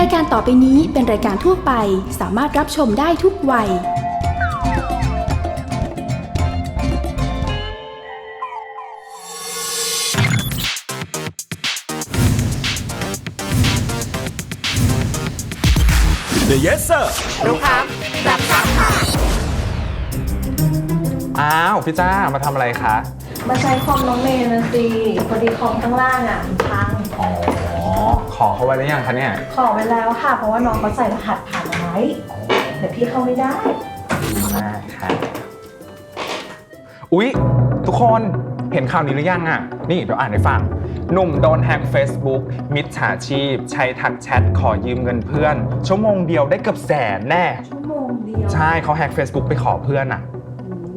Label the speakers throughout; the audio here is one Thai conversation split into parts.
Speaker 1: รายการต่อไปนี้เป็นรายการทั่วไปสามารถรับชมได้ทุกวัย
Speaker 2: The Yes Sir
Speaker 3: รู้ครับรับทราบค่ะ
Speaker 4: อ้าวพี่จ้ามาทำอะไรคะ
Speaker 5: มาใช้คอมน้องเมย์นะสิพอดีคอมข้างล่างอะมันพัง
Speaker 4: อ๋อขอ เขาไว้หรือยังคะเนี่ย
Speaker 5: ขอไว้แล้วค่ะ เพราะว่าน้องเขาใส่รหัสผ่านเอาไว้แต่พี่เข้าไม่ได้
Speaker 4: ดีมากค่ะ อุ๊ย ทุกคนเห็นข่าวนี้หรือยังอะ นี่เดี๋ยวอ่านให้ฟัง หนุ่มโดนแฮก Facebook มิจฉาชีพ ใช้ทักแชทขอยืมเงินเพื่อน ชั่วโมงเดียวได้เกือบแสนแน่
Speaker 5: ชั่วโมงเดียว
Speaker 4: ใช่เขาแฮก Facebook ไปขอเพื่อนอะ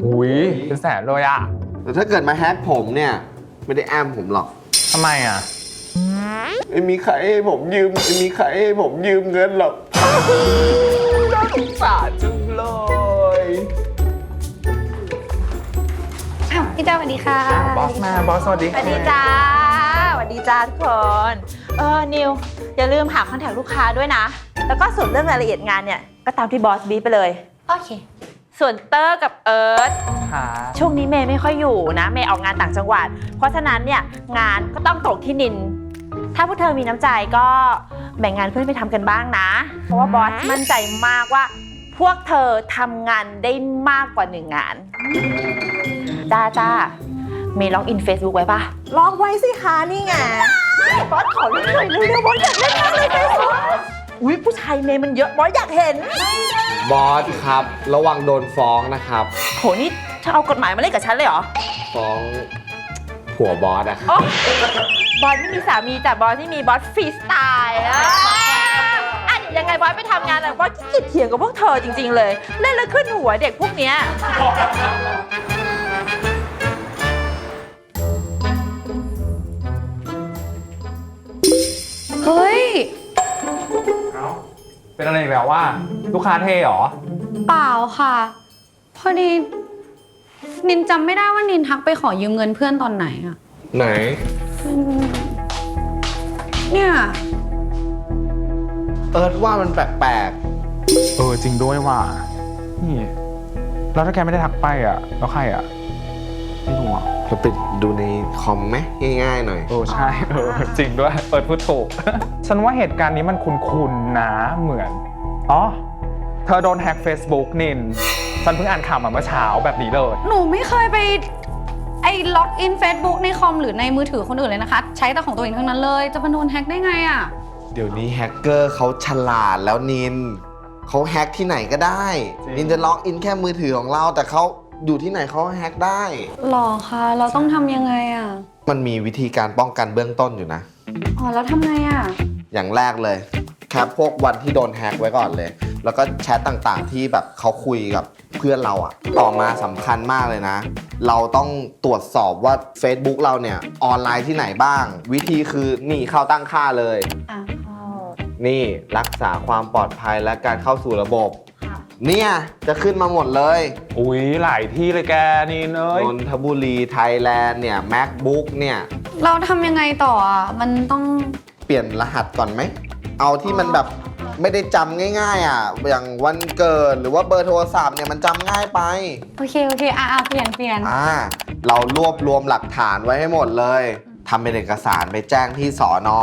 Speaker 4: อุ๊ยเป็นแสนเลยอะ
Speaker 6: แต่ถ้าเกิดมาแฮกผมเนี่ย ไม่ได้แอมผมหรอก
Speaker 4: ทำไมอะ
Speaker 6: ไม่มีใครให้ผมยืมไม่มีใครให้ผมยืมเงินหรอก
Speaker 4: น่าสงสารจังเลย
Speaker 3: อ้าวพี่จ้าสวัสดีค่ะ
Speaker 4: บอสมาบอสสวัสดี
Speaker 3: ส
Speaker 4: ค่ะ
Speaker 3: วัสดีจ้าสวัสดีจ้าทุกคนเออนิว อย่าลืมหาคอนแทคลูกค้าด้วยนะ แล้วก็ส่วนเรื่องรายละเอียดงานเนี่ย ก็ตามที่บอสบีบไปเลย โอเค ส่วนเตอร์กับเอิร์ธ
Speaker 4: ค่ะ
Speaker 3: ช่วงนี้เมย์ไม่ค่อยอยู่นะ เมย์ออกงานต่างจังหวัด เพราะฉะนั้นเนี่ยงานก็ต้องตกที่นิน ถ้าพวกเธอมีน้ำใจก็แบ่งงานเพื่อนไปทำกันบ้างนะ เพราะว่าบอสมั่นใจมากว่า พวกเธอทำงานได้มากกว่าหนึ่งงานจ้าจ้าเมย์ล็อกอิน Facebook ไว้ปะ
Speaker 5: ล็อกไว้สิคะนี่ไง
Speaker 3: บอสขอเล่นหน่อยเร็วๆบอสอยากเล่นมากเลยเฟซบุ๊กอุ้ยผู้ชายเมย์มันเยอะบอสอยากเห็น
Speaker 6: บอสครับ ระวังโดนฟ้องนะครับ
Speaker 3: โหนี่เธอเอากฎหมายมาเล่นกับฉันเลยเหรอ
Speaker 6: ฟ้องผัวบอสอะครับ
Speaker 3: อ๋อ บอสไม่มีสามีแต่บอสที่มีบอสฟรีสไตล์อะอะเดี๋ยวยังไงบอสไปทำงานเลยบอสขี้เกียจเถียงกับพวกเธอจริง ๆ เลย เล่นแล้วขึ้นหัวเด็กพวกเนี้ย
Speaker 7: เฮ้ย
Speaker 4: เอ้าเป็นอะไรอีกแล้วว่า ลูกค้าเทเหรอ
Speaker 7: เปล่าค่ะ พอดี นินจำไม่ได้ว่านินทักไปขอยืมเงินเพื่อนตอนไหนอะ
Speaker 6: ไหน
Speaker 7: อืม เนี่ย
Speaker 6: เอิร์ธว่ามันแปลก
Speaker 4: เออจริงด้วยว่ะนี่แล้วถ้าแกไม่ได้ทักไปอะ แล้วใครอะไม่รู้อะ
Speaker 6: ๆเราไปดูในคอมไหมง่ายๆหน่อย
Speaker 4: เออใช่เออจริงด้วยเปิดพูดถูก ฉันว่าเหตุการณ์นี้มันคุ้นๆนะเหมือนอ๋อเธอโดนแฮ็ก Facebook นิน ฉันเพิ่งอ่านข่าวมาเมื่อเช้าแบบนี้เลย
Speaker 7: หนูไม่เคยไป ไอ้ล็อกอิน Facebook ในคอมหรือในมือถือคนอื่นเลยนะคะ ใช้แต่ของตัวเองทั้งนั้นเลย จะมาโดนแฮ็กได้ไงอะ
Speaker 6: เดี๋ยวนี้แฮกเกอร์เขาฉลาดแล้วนินเขาแฮกที่ไหนก็ได้
Speaker 4: จริง
Speaker 6: นินจะล็อกอินแค่มือถือของเรา แต่เขาอยู่ที่ไหนเขาแฮกได้
Speaker 7: หรอคะ เราต้องทำยังไงอะ
Speaker 6: มันมีวิธีการป้องกันเบื้องต้นอยู่นะ
Speaker 7: อ๋อ แล้วทำไงอะ
Speaker 6: อย่างแรกเลยแคปพวกวันที่โดนแฮกไว้ก่อนเลย แล้วก็แชทต่างๆที่แบบเขาคุยกับเพื่อนเราอะต่อมาสำคัญมากเลยนะ เราต้องตรวจสอบว่า Facebook เราเนี่ยออนไลน์ที่ไหนบ้าง วิธีคือนี่เข้าตั้งค่าเลย
Speaker 7: อะเข้า
Speaker 6: นี่รักษาความปลอดภัยและการเข้าสู่ระบบ
Speaker 7: ค่ะ
Speaker 6: เนี่ยจะขึ้นมาหมดเลย
Speaker 4: อุ๊ยหลายที่เลยแกนี่เนย
Speaker 6: นนทบุรีไทยแลนด์เนี่ย MacBook เนี่ย
Speaker 7: เราทำยังไงต่ออะมันต้อง
Speaker 6: เปลี่ยนรหัสก่อนไหม เอาที่มันแบบ ไม่ได้จำง่าย ๆ อะ อย่างวันเกิดหรือว่าเบอร์โทรศัพท์เนี่ยมันจำง่ายไป
Speaker 7: โอเค โอเค อะอะเปลี่ยนเปลี่ยน
Speaker 6: อ่า เรารวบรวมหลักฐานไว้ให้หมดเลยทำเป็นเอกสารไปแจ้งที่สอนอ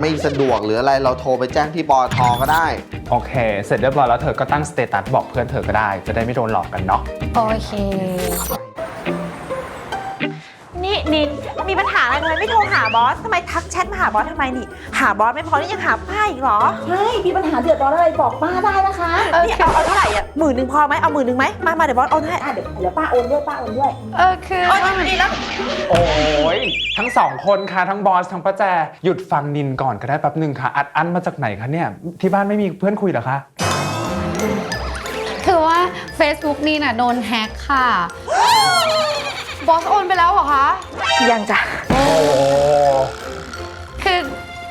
Speaker 6: ไม่สะดวกหรืออะไรเราโทรไปแจ้งที่ปอทก็ได้
Speaker 4: โอเค เสร็จเรียบร้อยแล้วเธอก็ตั้งสเตตัสบอกเพื่อนเธอก็ได้ จะได้ไม่โดนหลอกกันเนาะ
Speaker 7: โอเค
Speaker 3: นี่นิน มีปัญหาอะไรทำไมไม่โทรหาบอสทำไมทักแชทมาหาบอสทำไมนี่ หาบอสไม่พอนี่ยังหาป้าอีกเหรอ
Speaker 5: ใช่มีปัญหาเดือดร้อนอะไรบอกป้าได้นะคะ
Speaker 3: นี่เอาเอาเท่าไหร่อะหมื่นหนึ่งพอไหมเอาหมื่นหนึ่งไหมมามาเดี๋ยวบอสเอาให้
Speaker 5: อะเดี๋ยวเดี๋ยวป้าโอนด้วยป้าโอนด้วย
Speaker 7: เออคือ
Speaker 3: โอ้ยนี่แล้ว
Speaker 4: โอ้ยทั้งสองคนค่ะทั้งบอสทั้งป้าแจหยุดฟังนินก่อนก็ได้แป๊บหนึ่งค่ะอัดอั้นมาจากไหนคะเนี่ยที่บ้านไม่มีเพื่อนคุยเหรอคะ
Speaker 7: คือว่า Facebook นี่น่ะโดนแฮ็กค่ะ บอสโอนไปแล้วเหรอคะ
Speaker 3: ยังจ้ะ
Speaker 4: โอ้
Speaker 7: คือ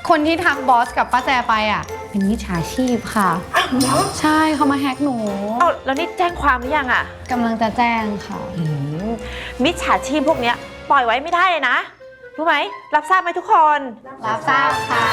Speaker 7: คนที่ทักบอสกับป้าแจไปอะ เป็นมิจฉาชีพค่ะ ใช่เขามาแฮ็กหนู
Speaker 3: เอาแล้วนี่แจ้งความหรือยังอะ
Speaker 7: กำลังจะแจ้งค่ะ
Speaker 3: มิจฉาชีพพวกเนี้ยปล่อยไว้ไม่ได้เลยนะ รู้ไหม รับทราบไหมทุกคน
Speaker 7: รับทราบค่ะ